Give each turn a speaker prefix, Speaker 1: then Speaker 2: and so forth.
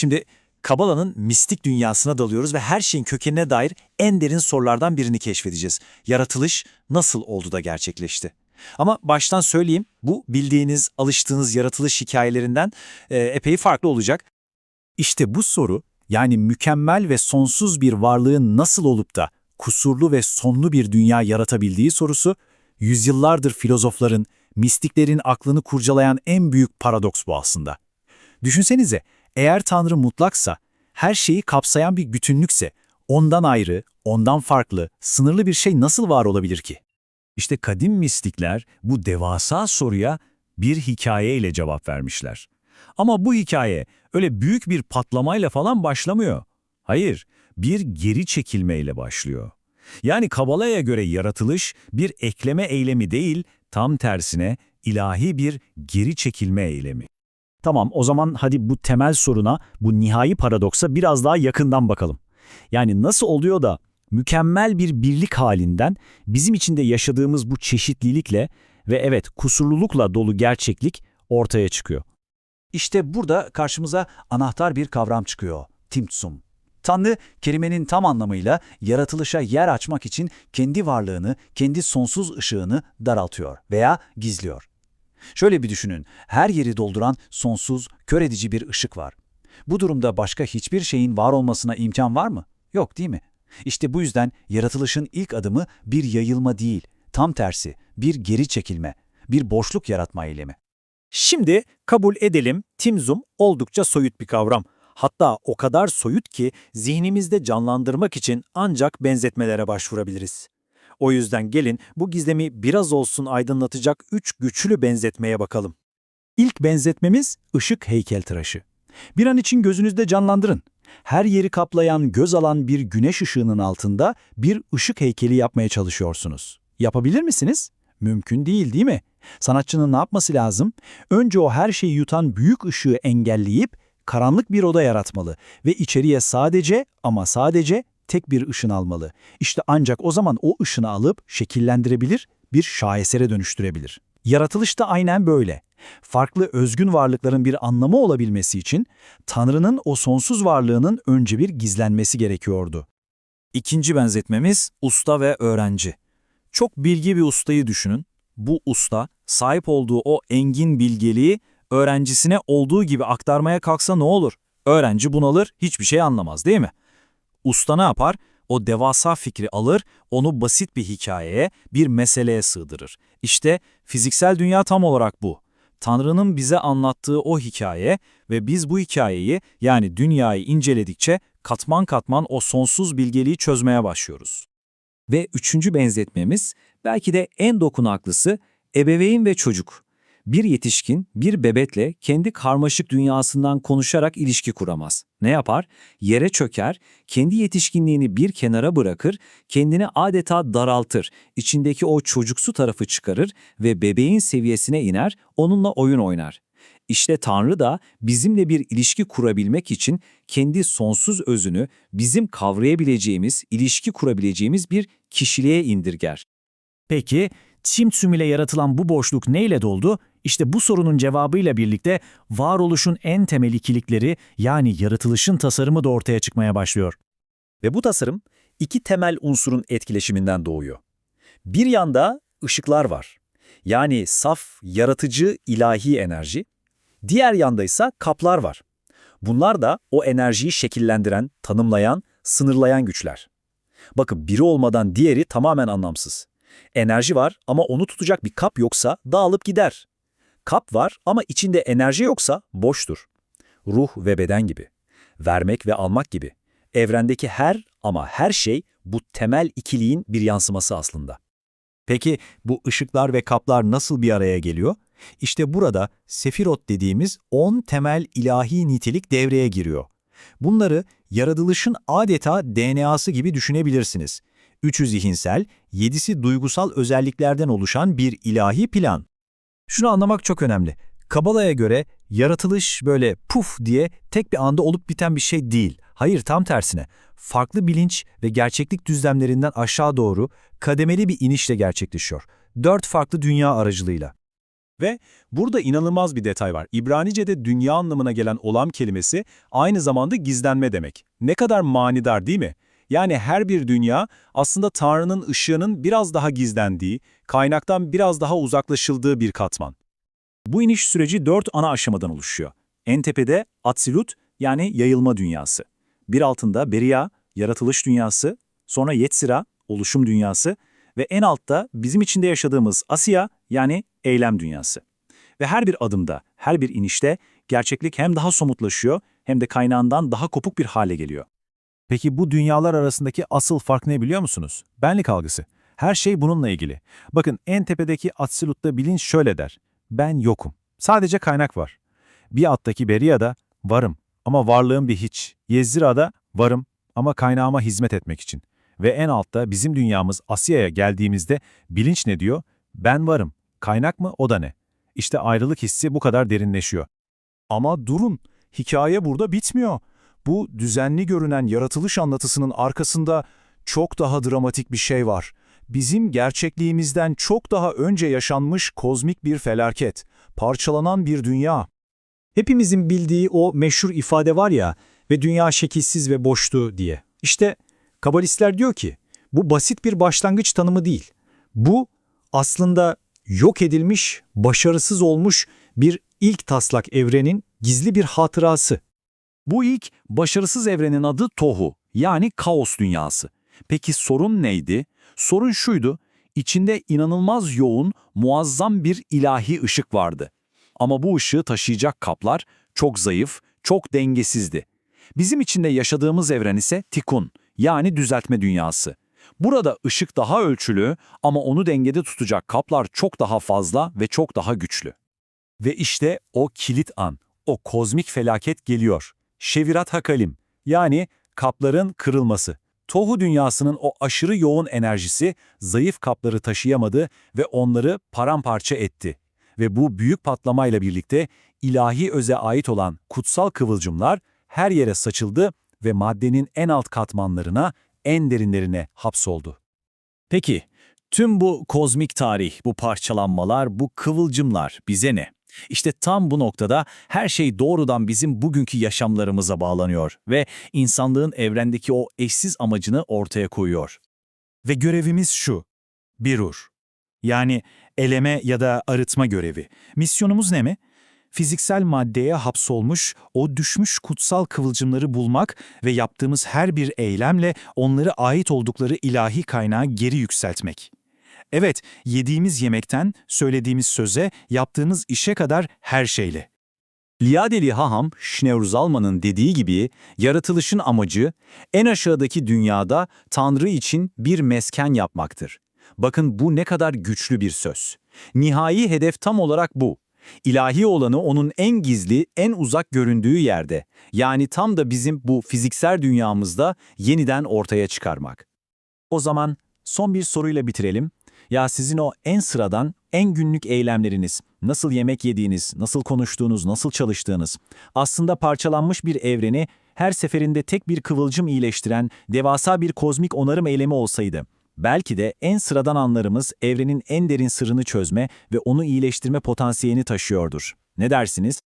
Speaker 1: Şimdi Kabala'nın mistik dünyasına dalıyoruz ve her şeyin kökenine dair en derin sorulardan birini keşfedeceğiz. Yaratılış nasıl oldu da gerçekleşti? Ama baştan söyleyeyim, bu bildiğiniz, alıştığınız yaratılış hikayelerinden e, epey farklı olacak.
Speaker 2: İşte bu soru, yani mükemmel ve sonsuz bir varlığın nasıl olup da kusurlu ve sonlu bir dünya yaratabildiği sorusu, yüzyıllardır filozofların, mistiklerin aklını kurcalayan en büyük paradoks bu aslında. Düşünsenize, eğer Tanrı mutlaksa, her şeyi kapsayan bir bütünlükse, ondan ayrı, ondan farklı, sınırlı bir şey nasıl var olabilir ki? İşte kadim mistikler bu devasa soruya bir hikayeyle cevap vermişler. Ama bu hikaye öyle büyük bir patlamayla falan başlamıyor. Hayır, bir geri çekilmeyle başlıyor. Yani Kabala'ya göre yaratılış bir ekleme eylemi değil, tam tersine ilahi bir geri çekilme eylemi. Tamam, o zaman hadi bu temel soruna, bu nihai paradoksa biraz daha yakından bakalım. Yani nasıl oluyor da mükemmel bir birlik halinden bizim içinde yaşadığımız bu çeşitlilikle ve evet kusurlulukla dolu gerçeklik ortaya çıkıyor. İşte burada karşımıza anahtar bir kavram çıkıyor, timtsum. Tanrı, kelimenin tam anlamıyla yaratılışa yer açmak için kendi varlığını, kendi sonsuz ışığını daraltıyor veya gizliyor. Şöyle bir düşünün, her yeri dolduran sonsuz, kör edici bir ışık var. Bu durumda başka hiçbir şeyin var olmasına imkan var mı? Yok değil mi? İşte bu yüzden yaratılışın ilk adımı bir yayılma değil, tam tersi, bir geri çekilme, bir boşluk yaratma eylemi.
Speaker 1: Şimdi kabul edelim timzum oldukça soyut bir kavram. Hatta o kadar soyut ki zihnimizde canlandırmak için ancak benzetmelere başvurabiliriz. O yüzden gelin bu gizemi biraz olsun aydınlatacak üç güçlü benzetmeye bakalım.
Speaker 2: İlk benzetmemiz ışık heykeltıraşı. Bir an için gözünüzde canlandırın. Her yeri kaplayan, göz alan bir güneş ışığının altında bir ışık heykeli yapmaya çalışıyorsunuz. Yapabilir misiniz? Mümkün değil değil mi? Sanatçının ne yapması lazım? Önce o her şeyi yutan büyük ışığı engelleyip karanlık bir oda yaratmalı ve içeriye sadece ama sadece tek bir ışın almalı. İşte ancak o zaman o ışını alıp şekillendirebilir, bir şahesere dönüştürebilir. Yaratılış da aynen böyle. Farklı özgün varlıkların bir anlamı olabilmesi için Tanrı'nın o sonsuz varlığının önce bir gizlenmesi gerekiyordu.
Speaker 1: İkinci benzetmemiz usta ve öğrenci. Çok bilgi bir ustayı düşünün. Bu usta sahip olduğu o engin bilgeliği öğrencisine olduğu gibi aktarmaya kalksa ne olur? Öğrenci bunalır, hiçbir şey anlamaz değil mi? Usta ne yapar? O devasa fikri alır, onu basit bir hikayeye, bir meseleye sığdırır. İşte fiziksel dünya tam olarak bu. Tanrı'nın bize anlattığı o hikaye ve biz bu hikayeyi yani dünyayı inceledikçe katman katman o sonsuz bilgeliği çözmeye başlıyoruz. Ve üçüncü benzetmemiz belki de en dokunaklısı ebeveyn ve çocuk. Bir yetişkin bir bebekle kendi karmaşık dünyasından konuşarak ilişki kuramaz. Ne yapar? Yere çöker, kendi yetişkinliğini bir kenara bırakır, kendini adeta daraltır, içindeki o çocuksu tarafı çıkarır ve bebeğin seviyesine iner, onunla oyun oynar. İşte Tanrı da bizimle bir ilişki kurabilmek için kendi sonsuz özünü bizim kavrayabileceğimiz, ilişki kurabileceğimiz bir kişiliğe indirger.
Speaker 2: Peki, Timtsum ile yaratılan bu boşluk neyle doldu? İşte bu sorunun cevabıyla birlikte varoluşun en temel ikilikleri yani yaratılışın tasarımı da ortaya çıkmaya başlıyor.
Speaker 1: Ve bu tasarım iki temel unsurun etkileşiminden doğuyor. Bir yanda ışıklar var. Yani saf, yaratıcı, ilahi enerji. Diğer yanda ise kaplar var. Bunlar da o enerjiyi şekillendiren, tanımlayan, sınırlayan güçler. Bakın biri olmadan diğeri tamamen anlamsız. Enerji var ama onu tutacak bir kap yoksa dağılıp gider. Kap var ama içinde enerji yoksa boştur. Ruh ve beden gibi. Vermek ve almak gibi. Evrendeki her ama her şey bu temel ikiliğin bir yansıması aslında.
Speaker 2: Peki bu ışıklar ve kaplar nasıl bir araya geliyor? İşte burada sefirot dediğimiz 10 temel ilahi nitelik devreye giriyor. Bunları yaratılışın adeta DNA'sı gibi düşünebilirsiniz. Üçü zihinsel, yedisi duygusal özelliklerden oluşan bir ilahi plan. Şunu anlamak çok önemli. Kabala'ya göre yaratılış böyle puf diye tek bir anda olup biten bir şey değil. Hayır tam tersine. Farklı bilinç ve gerçeklik düzlemlerinden aşağı doğru kademeli bir inişle gerçekleşiyor. Dört farklı dünya aracılığıyla. Ve burada inanılmaz bir detay var. İbranice'de dünya anlamına gelen olam kelimesi aynı zamanda gizlenme demek. Ne kadar manidar değil mi? Yani her bir dünya aslında Tanrı'nın ışığının biraz daha gizlendiği, kaynaktan biraz daha uzaklaşıldığı bir katman.
Speaker 1: Bu iniş süreci dört ana aşamadan oluşuyor. En tepede Atsilut yani yayılma dünyası. Bir altında Beria, yaratılış dünyası, sonra Yetzira, oluşum dünyası ve en altta bizim içinde yaşadığımız Asya yani eylem dünyası. Ve her bir adımda, her bir inişte gerçeklik hem daha somutlaşıyor hem de kaynağından daha kopuk bir hale geliyor.
Speaker 2: Peki bu dünyalar arasındaki asıl fark ne biliyor musunuz? Benlik algısı. Her şey bununla ilgili. Bakın en tepedeki Atsilut'ta bilinç şöyle der. Ben yokum. Sadece kaynak var. Bir alttaki Beria'da varım ama varlığım bir hiç. Yezzira'da varım ama kaynağıma hizmet etmek için. Ve en altta bizim dünyamız Asya'ya geldiğimizde bilinç ne diyor? Ben varım. Kaynak mı o da ne? İşte ayrılık hissi bu kadar derinleşiyor.
Speaker 3: Ama durun, hikaye burada bitmiyor. Bu düzenli görünen yaratılış anlatısının arkasında çok daha dramatik bir şey var. Bizim gerçekliğimizden çok daha önce yaşanmış kozmik bir felaket, parçalanan bir dünya.
Speaker 4: Hepimizin bildiği o meşhur ifade var ya ve dünya şekilsiz ve boştu diye. İşte kabalistler diyor ki bu basit bir başlangıç tanımı değil. Bu aslında yok edilmiş, başarısız olmuş bir ilk taslak evrenin gizli bir hatırası.
Speaker 1: Bu ilk başarısız evrenin adı Tohu yani kaos dünyası. Peki sorun neydi? Sorun şuydu, içinde inanılmaz yoğun, muazzam bir ilahi ışık vardı. Ama bu ışığı taşıyacak kaplar çok zayıf, çok dengesizdi. Bizim içinde yaşadığımız evren ise Tikun yani düzeltme dünyası. Burada ışık daha ölçülü ama onu dengede tutacak kaplar çok daha fazla ve çok daha güçlü. Ve işte o kilit an, o kozmik felaket geliyor. Şevirat Hakalim yani kapların kırılması. Tohu dünyasının o aşırı yoğun enerjisi zayıf kapları taşıyamadı ve onları paramparça etti. Ve bu büyük patlamayla birlikte ilahi öze ait olan kutsal kıvılcımlar her yere saçıldı ve maddenin en alt katmanlarına, en derinlerine hapsoldu.
Speaker 5: Peki, tüm bu kozmik tarih, bu parçalanmalar, bu kıvılcımlar bize ne? İşte tam bu noktada her şey doğrudan bizim bugünkü yaşamlarımıza bağlanıyor ve insanlığın evrendeki o eşsiz amacını ortaya koyuyor.
Speaker 1: Ve görevimiz şu, birur. Yani eleme ya da arıtma görevi. Misyonumuz ne mi? Fiziksel maddeye hapsolmuş, o düşmüş kutsal kıvılcımları bulmak ve yaptığımız her bir eylemle onları ait oldukları ilahi kaynağa geri yükseltmek. Evet, yediğimiz yemekten, söylediğimiz söze, yaptığımız işe kadar her şeyle. Liadeli Haham, Şneur Zalman'ın dediği gibi, yaratılışın amacı, en aşağıdaki dünyada Tanrı için bir mesken yapmaktır. Bakın bu ne kadar güçlü bir söz. Nihai hedef tam olarak bu. İlahi olanı onun en gizli, en uzak göründüğü yerde, yani tam da bizim bu fiziksel dünyamızda yeniden ortaya çıkarmak. O zaman son bir soruyla bitirelim. Ya sizin o en sıradan, en günlük eylemleriniz, nasıl yemek yediğiniz, nasıl konuştuğunuz, nasıl çalıştığınız, aslında parçalanmış bir evreni her seferinde tek bir kıvılcım iyileştiren devasa bir kozmik onarım eylemi olsaydı, belki de en sıradan anlarımız evrenin en derin sırrını çözme ve onu iyileştirme potansiyelini taşıyordur. Ne dersiniz?